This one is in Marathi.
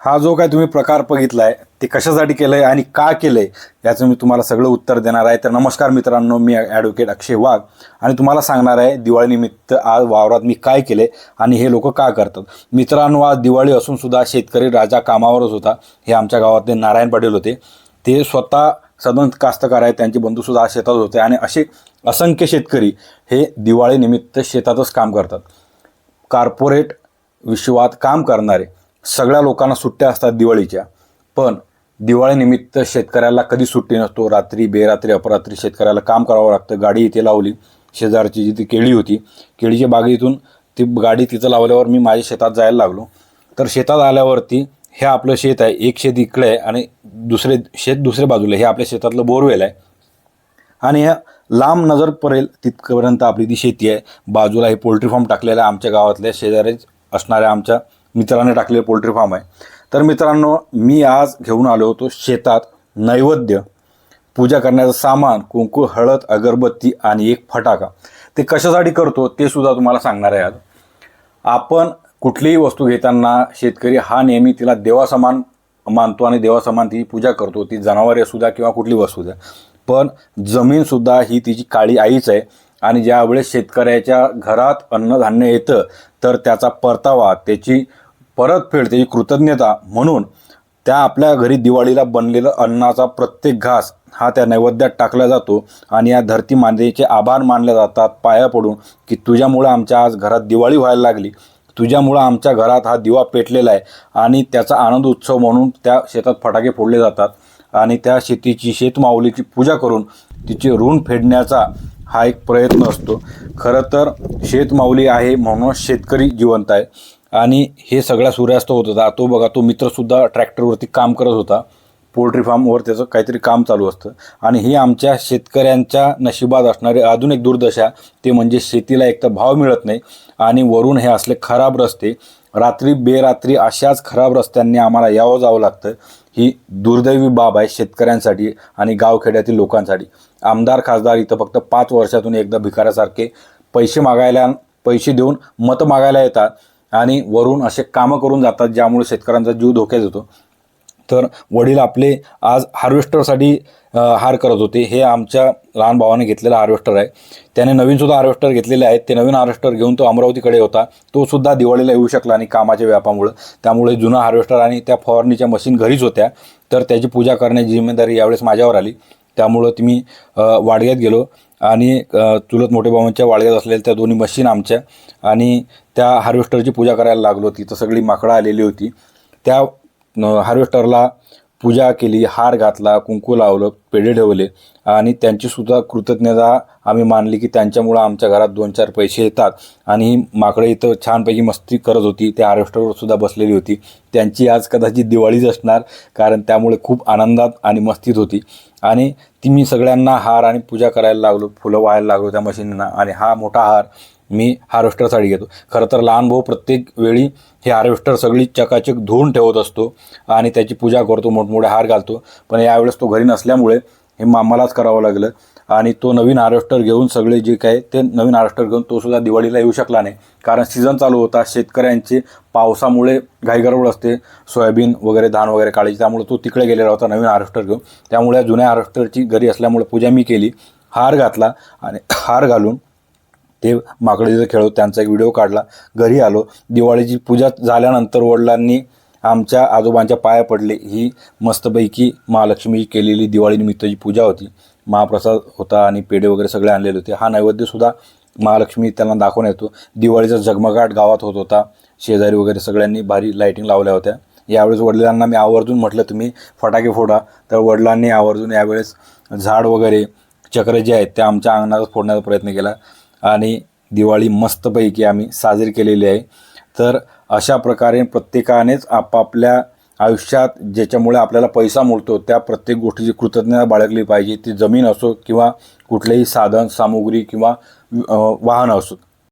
हा जो काय तुम्ही प्रकार बघितलाय ते कशासाठी केलंय आणि का केलंय याचं मी तुम्हाला सगळं उत्तर देणार आहे. तर नमस्कार मित्रांनो मी ॲडव्होकेट अक्षय वाघ आणि तुम्हाला सांगणार आहे दिवाळीनिमित्त आज वावरात मी काय केले आणि हे लोक का करतात. मित्रांनो आज दिवाळी असून सुद्धा शेतकरी राजा कामावरच होता. हे आमच्या गावातले नारायण पाटील होते. ते स्वतः सदन कास्तकार आहेत त्यांचे बंधूसुद्धा आज शेतात होते आणि असे असंख्य शेतकरी हे दिवाळीनिमित्त शेतातच काम करतात. कार्पोरेट विश्वात काम करणारे सगळ्या लोकांना सुट्ट्या असतात दिवाळीच्या. पण दिवाळीनिमित्त शेतकऱ्याला कधी सुट्टी नसतो. रात्री बेरात्री अपरात्री शेतकऱ्याला काम करावं लागतं. गाडी इथे लावली. शेजारची जी ती केळी होती केळीच्या बागेतून ती गाडी तिथं लावल्यावर मी माझ्या शेतात जायला लागलो. तर शेतात आल्यावरती हे आपलं शेत आहे एक शेत इकडे आहे आणि दुसरे शेत दुसऱ्या बाजूला हे आपल्या शेतातलं बोरवेल आहे. आणि ह्या लांब नजर पडेल तिथपर्यंत आपली ती शेती आहे. बाजूला हे पोल्ट्री फार्म टाकलेलं आहे आमच्या गावातल्या शेजारीच असणाऱ्या आमच्या मित्राने टाकलेलं पोल्ट्री फार्म आहे. तर मित्रांनो मी आज घेऊन आलो होतो शेतात नैवेद्य. पूजा करण्याचं सामान कुंकू हळद अगरबत्ती आणि एक फटाका. ते कशासाठी करतो ते सुद्धा तुम्हाला सांगणार आहे आज. आपण कुठलीही वस्तू घेताना शेतकरी हा नेहमी तिला देवासमान मानतो आणि देवासमान ती पूजा करतो. ती जनावरे असू द्या किंवा कुठली वस्तू द्या. पण जमीनसुद्धा ही तिची काळी आईच आहे. आणि ज्यावेळेस शेतकऱ्याच्या घरात अन्नधान्य येतं तर त्याचा परतावा त्याची परतफेड त्याची कृतज्ञता म्हणून त्या आपल्या घरी दिवाळीला बनलेलं अन्नाचा प्रत्येक घास हा त्या नैवेद्यात टाकला जातो. आणि या धरती मातेचे आभार मानले जातात. पाया पडून की तुझ्यामुळं आमच्या आज घरात दिवाळी व्हायला लागली. तुझ्यामुळं आमच्या घरात हा दिवा पेटलेला आहे आणि त्याचा आनंद उत्सव म्हणून त्या शेतात फटाके फोडले जातात आणि त्या शेतीची शेतमाऊलीची पूजा करून तिचे ऋण फेडण्याचा हा एक प्रयत्न असतो. खरं तर शेतमाऊली आहे म्हणूनच शेतकरी जिवंत आहे. आणि हे सगळ्या सूर्यास्त होत होता. तो बघा तो मित्रसुद्धा ट्रॅक्टरवरती काम करत होता. पोल्ट्री फार्मवर त्याचं काहीतरी काम चालू असतं. आणि ही आमच्या शेतकऱ्यांच्या नशिबात असणारी अजून एक दुर्दशा ते म्हणजे शेतीला एक तर भाव मिळत नाही आणि वरून हे असले खराब रस्ते रात्री बेरात्री अशाच खराब रस्त्यांनी आम्हाला यावं जावं लागतं. ही दुर्दैवी बाब आहे शेतकऱ्यांसाठी आणि गावखेड्यातील लोकांसाठी. आमदार खासदार इथं फक्त पाच वर्षातून एकदा भिकाऱ्यासारखे पैसे मागायला पैसे देऊन मतं मागायला येतात आणि वरून असे कामं करून जातात ज्यामुळे शेतकऱ्यांचा जीव धोक्यात येतो. तर वडील आपले आज हार्वेस्टरसाठी हार करत होते. हे आमच्या लहान भावाने घेतलेला हार्वेस्टर आहे. त्याने नवीनसुद्धा हार्वेस्टर घेतलेले आहेत. ते नवीन हार्वेस्टर घेऊन तो अमरावतीकडे होता. तो सुद्धा दिवाळीला येऊ शकला आणि कामाच्या व्यापामुळं. त्यामुळे जुना हार्वेस्टर आणि त्या फवारणीच्या मशीन घरीच होत्या. तर त्याची पूजा करण्याची जिम्मेदारी यावेळेस माझ्यावर आली. त्यामुळं ती मी वाडग्यात गेलो आणि चुलत मोठे भावांच्या वाडग्यात असलेल्या त्या दोन्ही मशीन आमच्या आणि त्या हार्वेस्टरची पूजा करायला लागलो. तर सगळी माकडं आलेली होती. त्या हार्वेस्टरला पूजा केली हार घातला कुंकू लावलं पेढे ठेवले आणि त्यांचीसुद्धा कृतज्ञता आम्ही मानली की त्यांच्यामुळं आमच्या घरात दोन चार पैसे येतात. आणि ही माकडं इथं छानपैकी मस्ती करत होती. त्या हार्वेस्टरवर सुद्धा बसलेली होती. त्यांची आज कदाचित दिवाळीच असणार कारण त्यामुळे खूप आनंदात आणि मस्तीत होती. आणि ती मी सगळ्यांना हार आणि पूजा करायला लागलो फुलं व्हायला लागलो त्या मशीनना. आणि हा मोठा हार मी हार्वेस्टरसाठी घेतो. खरं तर लहान भाऊ प्रत्येक वेळी हे हार्वेस्टर सगळी चकाचक धुवून ठेवत असतो आणि त्याची पूजा करतो मोठमोठे हार घालतो. पण यावेळेस तो घरी नसल्यामुळे हे मामालाच करावं लागलं आणि तो नवीन हार्वेस्टर घेऊन सगळे जे काय ते नवीन हार्वेस्टर घेऊन तो सुद्धा दिवाळीला येऊ शकला नाही. कारण सीझन चालू होता शेतकऱ्यांचे पावसामुळे घाईगडबड असते सोयाबीन वगैरे धान वगैरे काढायची. त्यामुळे तो तिकडे गेलेला होता नवीन हार्वेस्टर घेऊन. त्यामुळे जुन्या हार्वेस्टरची घरी असल्यामुळे पूजा मी केली. हार घातला आणि हार घालून ते माकडीचं खेळो त्यांचा एक व्हिडिओ काढला. घरी आलो. दिवाळीची पूजा झाल्यानंतर वडिलांनी आमच्या आजोबांच्या पाया पडले. ही मस्तपैकी महालक्ष्मीची केलेली दिवाळीनिमित्तची पूजा होती. महाप्रसाद होता आणि पेढे वगैरे सगळे आणलेले होते. हा नैवेद्यसुद्धा महालक्ष्मी त्यांना दाखवून येतो. दिवाळीचा झगमगाट गावात होत होता. शेजारी वगैरे सगळ्यांनी भारी लाईटिंग लावल्या होत्या. यावेळेस वडिलांना मी आवर्जून म्हटलं तुम्ही फटाके फोडा. तर वडिलांनी आवर्जून यावेळेस झाड वगैरे चक्र जे आहेत ते आमच्या अंगणातच फोडण्याचा प्रयत्न केला. आणि दिवाळी मस्तपैकी आम्ही साजरी केलेली आहे. तर अशा प्रकारे प्रत्येकानेच आपापल्या आयुष्यात ज्याच्यामुळे आपल्याला पैसा मिळतो त्या प्रत्येक गोष्टीची कृतज्ञता बाळगली पाहिजे. ती जमीन असो किंवा कुठलेही साधन सामुग्री किंवा वाहन असो.